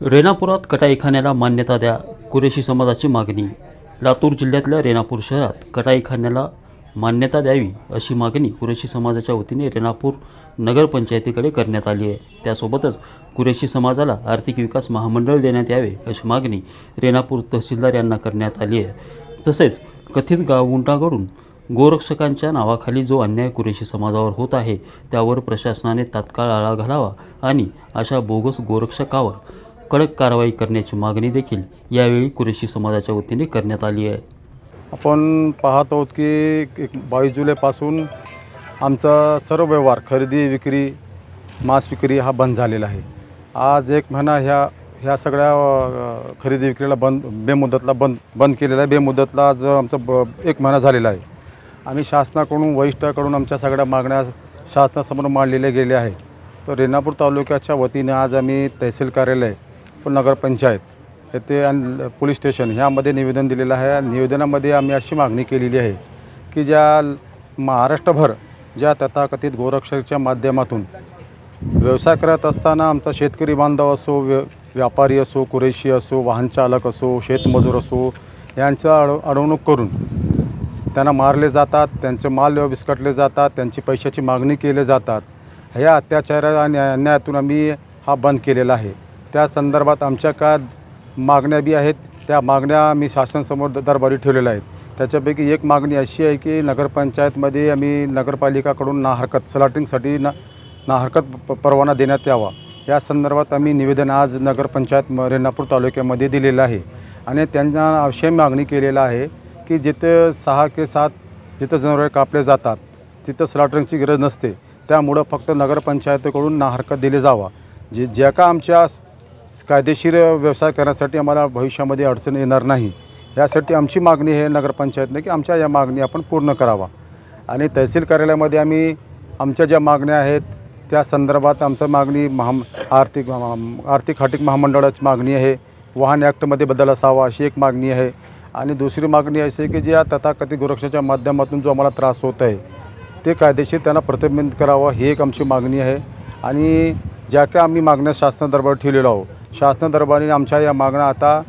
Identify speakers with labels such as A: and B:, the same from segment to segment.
A: रेणापुरात कटाईखान्याला मान्यता द्या कुरेशी समाजाची मागणी. लातूर जिल्ह्यातल्या रेणापूर शहरात कटाईखान्याला मान्यता द्यावी अशी मागणी कुरेशी समाजाच्या वतीने रेणापूर नगरपंचायतीकडे करण्यात आली आहे. त्यासोबतच कुरेशी समाजाला आर्थिक विकास महामंडळ देण्यात यावे अशी मागणी रेणापूर तहसीलदार यांना करण्यात आली आहे. तसेच कथित गावगुंडाकडून गोरक्षकांच्या नावाखाली जो अन्याय कुरेशी समाजावर होत आहे त्यावर प्रशासनाने तात्काळ आळा घालावा आणि अशा बोगस गोरक्षकावर कडक कारवाई करण्याची मागणी देखील यावेळी कुरेशी समाजाच्या वतीने करण्यात आली आहे.
B: आपण पाहत आहोत की एक बावीस जुलैपासून आमचा सर्व व्यवहार खरेदी विक्री मांस विक्री हा बंद झालेला आहे. आज एक महिना ह्या ह्या सगळ्या खरेदी विक्रीला बंद बेमुदतला बंद बंद केलेला आहे. बेमुदतला आज आमचा ब एक महिना झालेला आहे. आम्ही शासनाकडून वरिष्ठाकडून आमच्या सगळ्या मागण्या शासनासमोर मांडलेल्या गेल्या आहे तर रेणापूर तालुक्याच्या वतीने आज आम्ही तहसील कार्यालय नगरपंचायत येथे आणि पोलीस स्टेशन ह्यामध्ये निवेदन दिलेलं आहे. निवेदनामध्ये आम्ही अशी मागणी केलेली आहे की ज्या महाराष्ट्रभर ज्या तथाकथित गोरक्षकच्या माध्यमातून व्यवसाय करत असताना आमचा शेतकरी बांधव असो व्य व्यापारी असो कुरेशी असो वाहनचालक असो शेतमजूर असो यांचं अड अडवणूक करून त्यांना मारले जातात त्यांचे माल विस्कटले जातात त्यांची पैशाची मागणी केले जातात. ह्या अत्याचार आणि अन्यायातून आम्ही हा बंद केलेला आहे. त्या संदर्भात आमच्या काय मागण्या बी आहेत. त्या मागण्या आम्ही शासनासमोर द- दरबारी ठेवलेल्या आहेत. त्याच्यापैकी एक मागणी अशी आहे की नगरपंचायतमध्ये आम्ही नगरपालिकाकडून ना हरकत सलाटिंगसाठी ना ना हरकत प परवाना देण्यात यावा. या संदर्भात आम्ही निवेदन आज नगरपंचायत म- रेणापूर तालुक्यामध्ये दिलेलं आहे. आणि त्यांना अशी मागणी केलेलं आहे की जिथं सहा के सात जिथं जनावरे कापले जातात तिथं स्लॉटरिंगची गरज नसते. त्यामुळं फक्त नगरपंचायतीकडून ना हरकत दिली जावा. जे ज्या का आमच्या कायदेशीर व्यवसाय करण्यासाठी आम्हाला भविष्यामध्ये अडचण येणार नाही. यासाठी आमची मागणी हे नगरपंचायतने की आमच्या या मागणी आपण पूर्ण करावा. आणि तहसील कार्यालयामध्ये आम्ही आमच्या ज्या मागण्या आहेत त्या संदर्भात आमचं मागणी महा आर्थिक आर्थिक हाटिक महामंडळाची मागणी आहे. वाहन ॲक्टमध्ये बदल असावा अशी एक मागणी आहे. आणि दुसरी मागणी अशी आहे की ज्या तथाकथित गोरक्षाच्या माध्यमातून जो आम्हाला त्रास होत आहे ते कायदेशीर त्यांना प्रतिबंधित करावं ही एक आमची मागणी आहे. आणि ज्या काय आम्ही मागण्या शासना दरबार ठेवलेलो आहोत. शासना दरबारी आमच्या या मागण्या आता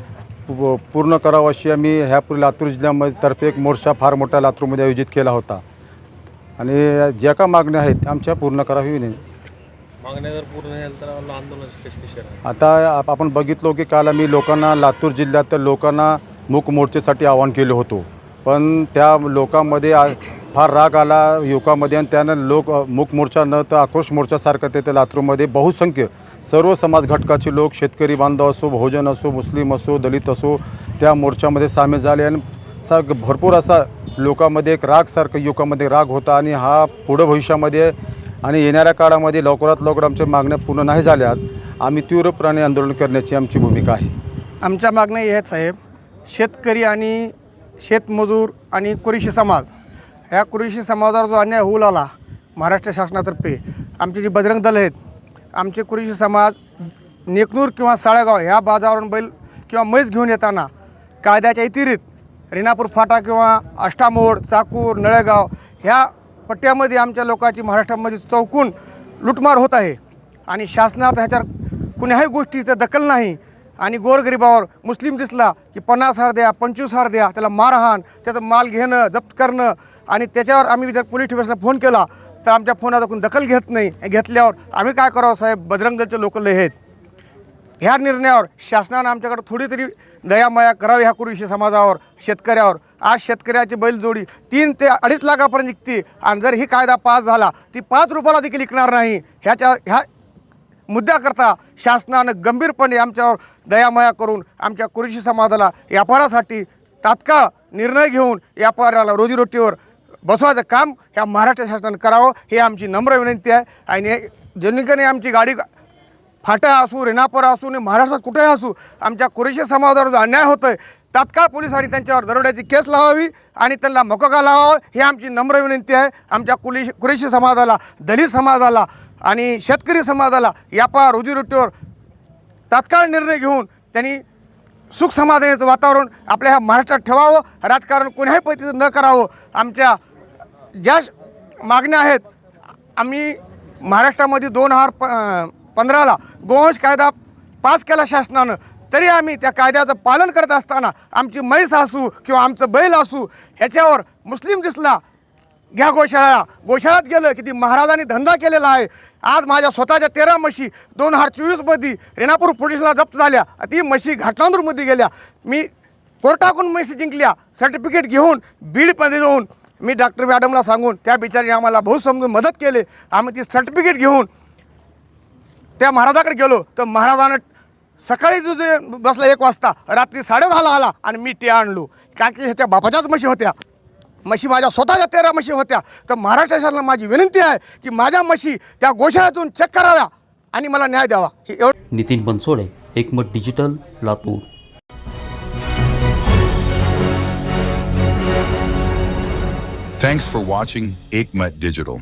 B: पू- पूर्ण करावं अशी आम्ही ह्यापूर्वी लातूर जिल्ह्यामध्ये तर्फे एक मोर्चा फार मोठा लातूरमध्ये आयोजित केला होता. आणि ज्या का मागण्या आहेत त्या आमच्या पूर्ण करावी विनंती. आता आप- आपण बघितलो की काल आम्ही लोकांना लातूर जिल्ह्यातील लोकांना मूक मोर्चेसाठी आवाहन केलं होतो. पण त्या लोकांमध्ये आ- फार राग आला युवकामध्ये आणि त्यानं लोक मूक मोर्चा न तर आक्रोश मोर्चासारखं ते लातूरमध्ये बहुसंख्य सर्व समाज घटकाचे लोक शेतकरी बांधव असो बहुजन असो मुस्लिम असो दलित असो त्या मोर्चामध्ये सामील झाले आणि सा भरपूर असा लोकांमध्ये एक रागसारखं युवकामध्ये राग होता आणि हा पुढं भविष्यामध्ये आणि येणाऱ्या काळामध्ये लवकरात लवकर आमच्या मागण्या पूर्ण नाही झाल्यास आम्ही तीव्रपणे आंदोलन करण्याची आमची भूमिका आहे.
C: आमच्या मागण्या हे साहेब शेतकरी आणि शेतमजूर आणि कुरेशी समाज. ह्या कुरेशी समाजावर जो अन्याय होऊ लागला महाराष्ट्र शासनातर्फे आमचे जे बजरंग दल आहेत आमचे कुरेशी समाज नेकनूर किंवा साळेगाव ह्या बाजारावरून बैल किंवा म्हैस घेऊन येताना कायद्याच्या इतिरित रेणापूर फाटा किंवा अष्टामोड चाकूर नळेगाव ह्या पट्ट्यामध्ये आमच्या लोकांची महाराष्ट्रामध्ये चौकून लुटमार होत आहे. आणि शासनाचा ह्याच्यावर कुण्याही गोष्टीचं दखल नाही. आणि गोरगरिबावर मुस्लिम दिसला की पन्नास हार द्या पंचवीस हार द्या त्याला मारहाण त्याचं माल घेणं जप्त करणं. आणि त्याच्यावर आम्ही जर पोलीस स्टेशनला फोन केला तर आमच्या फोनाचा कोण दखल घेत नाही. घेतल्यावर आम्ही काय करावं साहेब? बजरंग दलचे लोक लय आहेत. ह्या निर्णयावर शासनानं आमच्याकडे थोडी तरी दयामाया करावी ह्या कुरुशी समाजावर शेतकऱ्यावर. आज शेतकऱ्याची बैलजोडी तीन ते अडीच लाखापर्यंत विकते आणि जर ही कायदा पास झाला ती पाच रुपयाला देखील विकणार नाही. ह्याच्या ह्या मुद्द्याकरता शासनानं गंभीरपणे आमच्यावर दयामया करून आमच्या कुरेशी समाजाला व्यापारासाठी तात्काळ निर्णय घेऊन व्यापाराला रोजीरोटीवर बसवायचं काम ह्या महाराष्ट्र शासनानं करावं ही आमची नम्र विनंती आहे. आणि जेणेकरून आमची गाडी फाटा असू रेणापूर असू आणि महाराष्ट्रात कुठेही असू आमच्या कुरेशी समाजावर जो अन्याय आहे तात्काळ पोलिसांनी त्यांच्यावर दरोड्याची केस लावावी आणि त्यांना मोकोका लावावा ही आमची नम्र विनंती आहे. आमच्या कुलिश कुरेशी समाजाला दलित समाजाला आणि शेतकरी समाजाला व्यापार रोजीरोटीवर तात्काळ निर्णय घेऊन त्यांनी सुख समाधानाचं वातावरण आपल्या ह्या महाराष्ट्रात ठेवावं. राजकारण कोण्याही पद्धतीचं न करावं. आमच्या ज्या मागण्या आहेत आम्ही महाराष्ट्रामध्ये दोन हजार प पंधराला गोवंश कायदा पास केला शासनानं तरी आम्ही त्या कायद्याचं पालन करत असताना आमची म्हैस असू किंवा आमचं बैल असू ह्याच्यावर मुस्लिम दिसला घ्या गोशाळा. गोशाळात गेलं की ती महाराजांनी धंदा केलेला आहे. आज माझ्या स्वतःच्या तेरा म्हशी दोन हजार चोवीसमध्ये रेणापूर पोलिसला जप्त झाल्या. ती म्हशी घाटनांदूरमध्ये गेल्या. मी कोर्टाकडून म्हशी जिंकल्या. सर्टिफिकेट घेऊन बीडमध्ये जाऊन मी डॉक्टर मॅडमला सांगून त्या बिचारीने आम्हाला बहुत समजून मदत केले. आम्ही ती सर्टिफिकेट घेऊन त्या महाराजाकडे गेलो. तर महाराजानं सकाळी जो बसला एक वाजता रात्री साडे दहाला आला आणि मी ते आणलो. कारण की ह्याच्या बापाच्याच म्हशी होत्या. म्हशी माझ्या स्वतःच्या तेरा म्हशी होत्या. तर महाराष्ट्र शासनाला माझी विनंती आहे की माझ्या म्हशी त्या गोशाळ्यातून चेक कराव्या आणि मला न्याय द्यावा. ही
A: Nitin Bansode Ekmat digital Latur.
D: Thanks for watching Aikmat Digital.